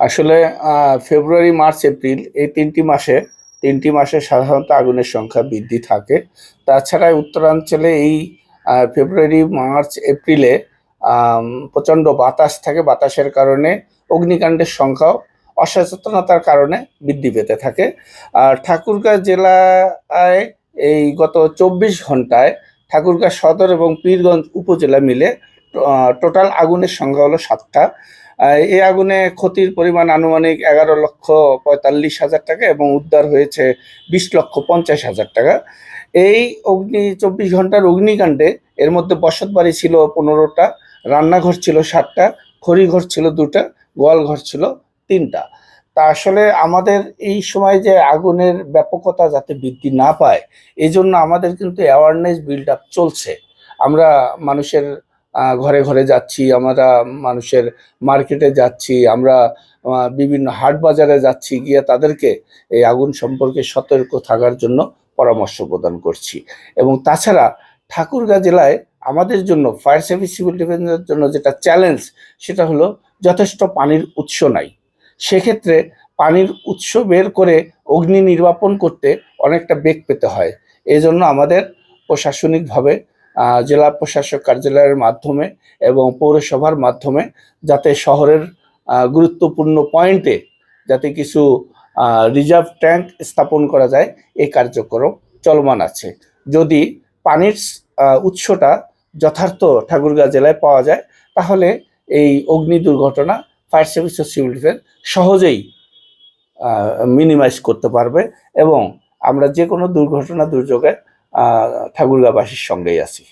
আসলে ফেব্রুয়ারি, March, April এই তিনটি মাসে তিনটি মাসে সাধারণত আগুনের সংখ্যা বৃদ্ধি থাকে। তাছাড়া উত্তরাঞ্চলে এই ফেব্রুয়ারি, মার্চ, এপ্রিলে প্রচণ্ড বাতাস থাকে। বাতাসের কারণে অগ্নিকাণ্ডের সংখ্যাও অসচেতনতার কারণে বৃদ্ধি পেতে থাকে। আর ঠাকুরগাঁ জেলায় এই গত চব্বিশ ঘন্টায় ঠাকুরগাঁ সদর এবং পীরগঞ্জ উপজেলা মিলে টোটাল আগুনের সংখ্যা হলো সাতটা। এই আগুনে ক্ষতির পরিমাণ আনুমানিক এগারো লক্ষ পঁয়তাল্লিশ হাজার টাকা এবং উদ্ধার হয়েছে বিশ লক্ষ পঞ্চাশ হাজার টাকা। এই অগ্নি চব্বিশ ঘণ্টার অগ্নিকাণ্ডে এর মধ্যে বসত বাড়ি ছিল পনেরোটা, রান্নাঘর ছিল সাতটা, খড়িঘর ছিল দুটা, গোয়ালঘর ছিল তিনটা। তা আসলে আমাদের এই সময় যে আগুনের ব্যাপকতা যাতে বৃদ্ধি না পায় এই জন্য আমাদের কিন্তু অ্যাওয়ারনেস বিল্ড আপ চলছে। আমরা মানুষের ঘরে ঘরে যাচ্ছি, আমরা মানুষের মার্কেটে যাচ্ছি, আমরা বিভিন্ন হাট বাজারে যাচ্ছি, গিয়ে তাদেরকে এই আগুন সম্পর্কে সতর্ক থাকার জন্য পরামর্শ প্রদান করছি। এবং তাছাড়া ঠাকুরগাঁ জেলায় আমাদের জন্য ফায়ার সার্ভিস সিভিল ডিফেন্সের জন্য যেটা চ্যালেঞ্জ সেটা হলো যথেষ্ট পানির উৎস নাই। সেক্ষেত্রে পানির উৎস বের করে অগ্নি নির্বাপন করতে অনেকটা বেগ পেতে হয়। এই জন্য আমাদের প্রশাসনিকভাবে জেলা প্রশাসক কার্যালয়ের মাধ্যমে এবং পৌরসভার মাধ্যমে যাতে শহরের গুরুত্বপূর্ণ পয়েন্টে যাতে কিছু রিজার্ভ ট্যাঙ্ক স্থাপন করা যায় এই কার্যক্রম চলমান আছে। যদি পানির উৎসটা যথার্থ ঠাকুরগাঁ জেলায় পাওয়া যায়, তাহলে এই অগ্নি দুর্ঘটনা ফায়ার সার্ভিস ও সিভিল ডিফেন্স সহজেই মিনিমাইজ করতে পারবে এবং আমরা যে কোনো দুর্ঘটনা দুর্যোগে আহ, ঠাকুরগাঁবাসীর সঙ্গেই আছি।